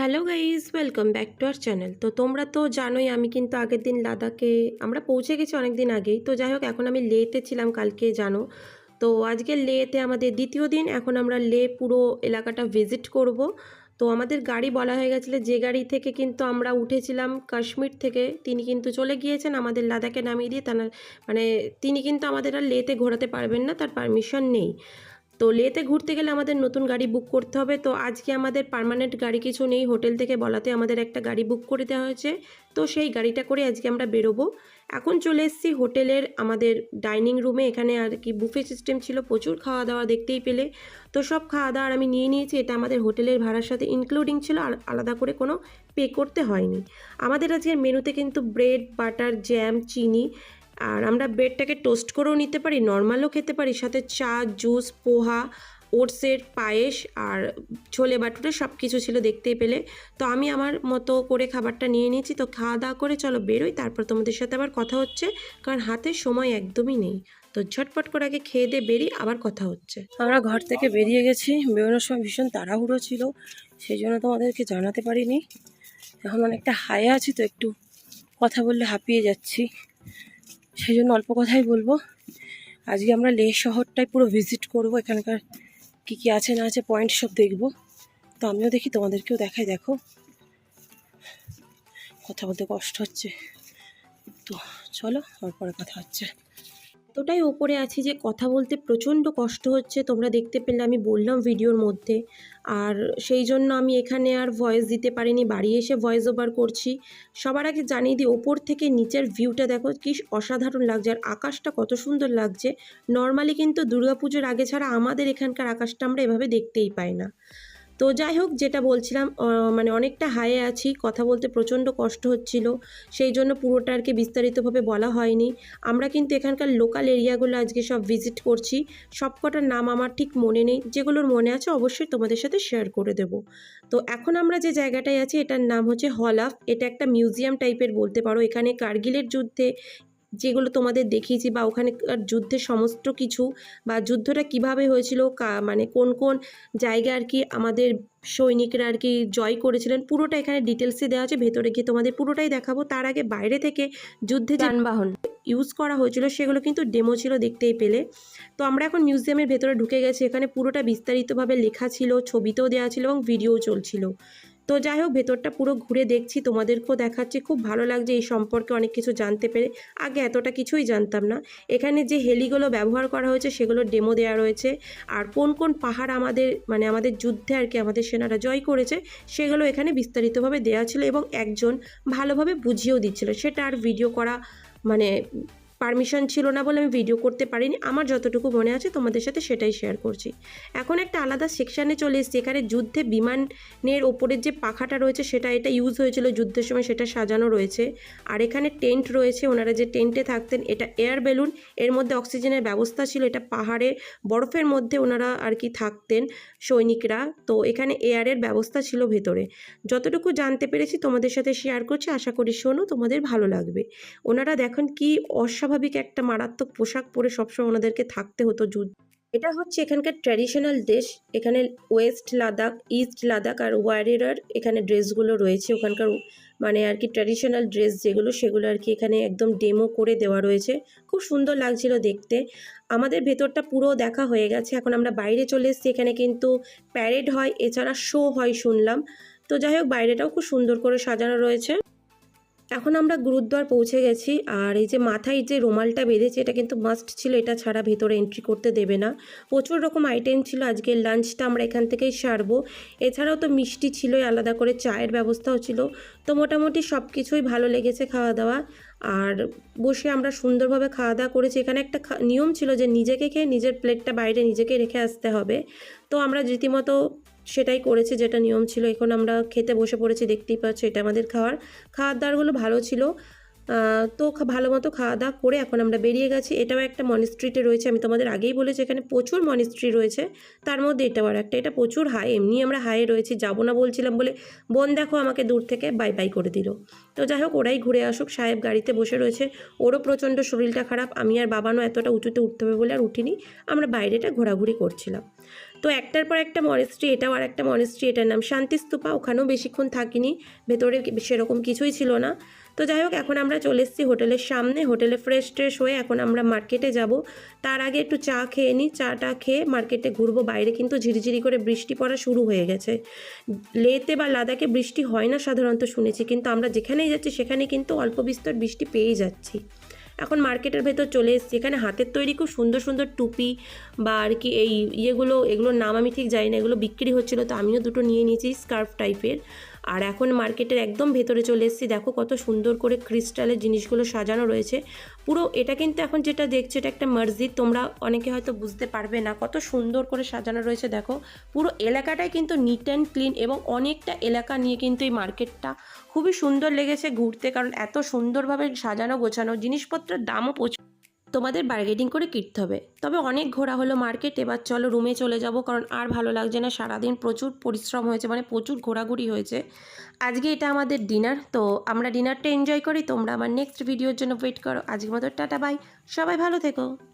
Hello guys welcome back to our channel তো তোমরা তো জানোই, আমি কিন্তু আগের দিন লাদাখে, আমরা পৌঁছে গেছি অনেক দিন আগেই। তো যাই হোক, এখন আমি লেতে ছিলাম, কালকে জানো। তো আজকে লেতে আমাদের দ্বিতীয় দিন, এখন আমরা লে পুরো এলাকাটা ভিজিট করব। তো আমাদের গাড়ি বলা হয়ে গেছিল, যে গাড়ি থেকে কিন্তু আমরা উঠেছিলাম কাশ্মীর থেকে, তিনি কিন্তু চলে গিয়েছেন আমাদের লাদাখে নামিয়ে দিয়ে, তার মানে তিনি কিন্তু আমাদের আর লেতে ঘোরাতে পারবেন না, তার পারমিশন নেই। তো লেতে ঘুরতে গেলে আমাদের নতুন গাড়ি বুক করতে হবে। তো আজকে আমাদের পার্মানেন্ট গাড়ি কিছু নেই। হোটেল থেকে বলাতে আমাদের একটা গাড়ি বুক করে দেওয়া হয়েছে। তো সেই গাড়িটা করে আজকে আমরা বেরোবো। এখন চলে এসেছি হোটেলের আমাদের ডাইনিং রুমে এখানে আর কি বুফে সিস্টেম ছিল। প্রচুর খাওয়া দাওয়া দেখতেই পেলে। তো সব খাওয়া দাওয়ার আমি নিয়ে নিয়েছি। এটা আমাদের হোটেলের ভাড়ার সাথে ইনক্লুডিং ছিল। আর আলাদা করে কোনো পে করতে হয়নি। আমাদের আজকের মেনুতে কিন্তু ব্রেড বাটার জ্যাম চিনি আর আমরা ব্রেডটাকে টোস্ট করেও নিতে পারি, নর্মালও খেতে পারি। সাথে চা, জুস, পোহা, ওটসের পায়েস আর ছোলে বাটুরে সব কিছু ছিল দেখতেই পেলে। তো আমি আমার মতো করে খাবারটা নিয়ে নিয়েছি। তো খাওয়া দাওয়া করে চলো বেরোই, তারপর তোমাদের সাথে আবার কথা হচ্ছে, কারণ হাতে সময় একদমই নেই। তো ঝটপট করে আগে খেয়ে দিয়ে বেরিয়ে আবার কথা হচ্ছে। আমরা ঘর থেকে বেরিয়ে গেছি, বেরোনোর সময় ভীষণ তাড়াহুড়ো ছিল সেই জন্য তোমাদেরকে জানাতে পারিনি। এখন অনেকটা হাই আছি, তো একটু কথা বললে হাঁপিয়ে যাচ্ছি। সেই জন্য অল্প কথাই বলব। আজকে আমরা লেহ শহরটাই পুরো ভিজিট করব। এখানকার কি কি আছে, না আছে পয়েন্ট সব দেখব। তো আমিও দেখি, তোমাদেরকেও দেখাই, দেখো। কথা বলতে কষ্ট হচ্ছে। তো চলো আমার পরে কথা হচ্ছে। এতটাই ওপরে আছি যে কথা বলতে প্রচণ্ড কষ্ট হচ্ছে। তোমরা দেখতে পেলে আমি বললাম ভিডিওর মধ্যে। আর সেই জন্য আমি এখানে আর ভয়েস দিতে পারিনি। বাড়ি এসে ভয়েস ওভার করছি। সবার আগে জানিয়ে দিই, ওপর থেকে নিচের ভিউটা দেখো, কি অসাধারণ লাগছে। আর আকাশটা কত সুন্দর লাগছে। নর্মালি কিন্তু দুর্গাপুজোর আগে ছাড়া আমাদের এখানকার আকাশটা আমরা এভাবে দেখতেই পাই না। তো যাই হোক, যেটা বলছিলাম মানে অনেকটা হাইয়ে আছি। কথা বলতে প্রচণ্ড কষ্ট হচ্ছিল। সেই জন্য পুরোটা আর কি বিস্তারিতভাবে বলা হয়নি। আমরা কিন্তু এখানকার লোকাল এরিয়াগুলো আজকে সব ভিজিট করছি। সবকটার নাম আমার ঠিক মনে নেই। যেগুলোর মনে আছে অবশ্যই তোমাদের সাথে শেয়ার করে দেব। তো এখন আমরা যে জায়গাটায় আছি, এটার নাম হচ্ছে হলাফ। এটা একটা মিউজিয়াম টাইপের বলতে পারো। এখানে কার্গিলের যুদ্ধে যেগুলো তোমাদের দেখিয়েছি বা ওখানকার যুদ্ধের সমস্ত কিছু বা যুদ্ধটা কীভাবে হয়েছিল কা- মানে কোন কোন জায়গা আর কি আমাদের সৈনিকরা আর কি জয় করেছিলেন পুরোটা এখানে ডিটেলসে দেওয়া আছে। ভেতরে গিয়ে তোমাদের পুরোটাই দেখাবো। তার আগে বাইরে থেকে যুদ্ধে যানবাহন। ইউজ করা হয়েছিল সেগুলো কিন্তু ডেমো ছিল দেখতেই পেলে। তো আমরা এখন মিউজিয়ামের ভেতরে ঢুকে গেছি। এখানে পুরোটা বিস্তারিতভাবে লেখা ছিল ছবিতেও দেওয়া ছিল এবং ভিডিও চলছিল। তো যাই হোক, ভেতরটা পুরো ঘুরে দেখছি, তোমাদেরকেও দেখাচ্ছি। খুব ভালো লাগছে এই সম্পর্কে অনেক কিছু জানতে পেরে। আগে এতটা কিছুই জানতাম না। এখানে যে হেলিগুলো ব্যবহার করা হয়েছে, সেগুলোর ডেমো দেওয়া রয়েছে। আর কোন কোন পাহাড় আমাদের মানে আমাদের যুদ্ধে আর কি আমাদের সেনারা জয় করেছে, সেগুলো এখানে বিস্তারিতভাবে দেওয়া ছিল এবং একজন ভালোভাবে বুঝিয়েও দিচ্ছিল। সেটা আর ভিডিও করা মানে পারমিশন ছিল না বলে আমি ভিডিও করতে পারিনি। আমার যতটুকু মনে আছে তোমাদের সাথে সেটাই শেয়ার করছি। এখন একটা আলাদা সেকশানে চলে এসেছি। এখানে যুদ্ধে বিমানের ওপরের যে পাখাটা রয়েছে, সেটা এটা ইউজ হয়েছিল যুদ্ধের সময়, সেটা সাজানো রয়েছে। আর এখানে টেন্ট রয়েছে, ওনারা যে টেন্টে থাকতেন, এটা এয়ার বেলুন এর মধ্যে অক্সিজেনের ব্যবস্থা ছিল। এটা পাহাড়ে, বরফের মধ্যে ওনারা আর কি থাকতেন সৈনিকরা। তো এখানে এয়ারের ব্যবস্থা ছিল ভেতরে। যতটুকু জানতে পেরেছি তোমাদের সাথে শেয়ার করছি। আশা করি শোনো, তোমাদের ভালো লাগবে। ওনারা দেখুন কি অস্বাভাবিক একটা মারাত্মক পোশাক পরে সবসময় ওনাদেরকে থাকতে হতো যুদ্ধ। এটা হচ্ছে এখানকার ট্র্যাডিশনাল ড্রেস এখানে ওয়েস্ট লাদাখ ইস্ট লাদাখ আর ওয়ারিয়ার এখানে ড্রেসগুলো রয়েছে। ওখানকার মানে আর কি ট্র্যাডিশনাল ড্রেস যেগুলো, সেগুলো আর কি এখানে একদম ডেমো করে দেওয়া রয়েছে। খুব সুন্দর লাগছিল দেখতে। আমাদের ভেতরটা পুরো দেখা হয়ে গেছে। এখন আমরা বাইরে চলে এসেছি। এখানে কিন্তু প্যারেড হয়, এছাড়া শো হয় শুনলাম। তো যাই হোক, বাইরেটাও খুব সুন্দর করে সাজানো রয়েছে। এখন আমরা গুরুদ্বার পৌঁছে গেছি, আর এই যে মাথায় যে রুমালটা বেঁধেছে, এটা কিন্তু মাস্ট ছিল, এটা ছাড়া ভেতরে এন্ট্রি করতে দেবে না। প্রচুর রকম আইটেম ছিল, আজকের লাঞ্চটা আমরা এখান থেকেই সারবো। এছাড়াও তো মিষ্টি ছিলই, আলাদা করে চায়ের ব্যবস্থাও ছিল। তো মোটামুটি সব কিছুই ভালো লেগেছে খাওয়া দাওয়া আর বসে আমরা সুন্দরভাবে খাওয়া দাওয়া করেছি। এখানে একটা নিয়ম ছিল যে নিজেকে খেয়ে নিজের প্লেটটা বাইরে নিজেকে রেখে আসতে হবে। তো আমরা রীতিমতো সেটাই করেছি যেটা নিয়ম ছিল। এখন আমরা খেতে বসে পড়েছি, দেখতেই পাচ্ছি এটা আমাদের খাওয়ার। খাওয়ার দাওয়ারগুলো ভালো ছিল। তো ভালো মতো খাওয়া দাওয়া করে এখন আমরা বেরিয়ে গেছি। এটাও একটা মনিস্ট্রিটে রয়েছে, আমি তোমাদের আগেই বলেছি এখানে প্রচুর মনিস্ট্রি রয়েছে। তার মধ্যে এটাও আর একটা, এটা প্রচুর হাই, এমনি আমরা হাই রয়েছি, যাব না বলছিলাম বলে বোন দেখো আমাকে দূর থেকে বাই বাই করে দিল। তো যাই হোক, ওরাই ঘুরে আসুক, সাহেব গাড়িতে বসে রয়েছে। ওরও প্রচণ্ড শরীরটা খারাপ, আমি আর বাবানও এতটা উঁচুতে উঠতে হবে বলে আর উঠিনি। আমরা বাইরেটা ঘোরাঘুরি করছিলাম। তো একটার পর একটা মনেস্ট্রি এটাও আর একটা মনেস্ট্রি এটার নাম শান্তিস্তূপা, ওখানেও বেশিক্ষণ থাকিনি, ভেতরে সেরকম কিছুই ছিল না। তো যাই হোক, এখন আমরা চলে এসেছি হোটেলের সামনে, হোটেলে ফ্রেশ ট্রেশ হয়ে এখন আমরা মার্কেটে যাব। তার আগে একটু চা খেয়ে নিই চাটা খেয়ে মার্কেটে ঘুরবো, বাইরে কিন্তু ঝিরিঝিরি করে বৃষ্টি পড়া শুরু হয়ে গেছে। লেতে বা লাদাখে বৃষ্টি হয় না সাধারণত শুনেছি, কিন্তু আমরা যেখানেই যাচ্ছি, সেখানে কিন্তু অল্প বিস্তর বৃষ্টি পেয়েই যাচ্ছি। এখন মার্কেটের ভেতর চলে এসেছি। এখানে হাতের তৈরি খুব সুন্দর সুন্দর টুপি বা আর কি এই ইয়েগুলো, এগুলোর নাম আমি ঠিক জানি না, এগুলো বিক্রি হচ্ছিল, তো আমিও দুটো নিয়ে নিয়েছি, স্কার্ফ টাইপের। আর এখন মার্কেটের একদম ভেতরে চলে এসেছি। দেখো কত সুন্দর করে ক্রিস্টালের জিনিসগুলো সাজানো রয়েছে। পুরো এটা কিন্তু এখন যেটা দেখছ, এটা একটা মসজিদ। তোমরা অনেকে হয়তো বুঝতে পারবে না কত সুন্দর করে সাজানো রয়েছে। দেখো, পুরো এলাকাটাই কিন্তু নিট অ্যান্ড ক্লিন এবং অনেকটা এলাকা নিয়ে কিন্তু এই মার্কেটটা খুবই সুন্দর লেগেছে ঘুরতে। কারণ এত সুন্দরভাবে সাজানো গোছানো, জিনিসপত্রের দামও প্রচুর। তোমাদের বার্গেটিং করে কিনতে হবে। তবে অনেক ঘোরা হলো মার্কেট এবার চলো রুমে চলে যাব, কারণ আর ভালো লাগছে না। সারাদিন প্রচুর পরিশ্রম হয়েছে মানে প্রচুর ঘোরাঘুরি হয়েছে। আজকে এটা আমাদের ডিনার তো আমরা ডিনারটা এনজয় করি। তোমরা আমার নেক্সট ভিডিওর জন্য ওয়েট করো। আজকের মতো টাটা বাই সবাই ভালো থেকো।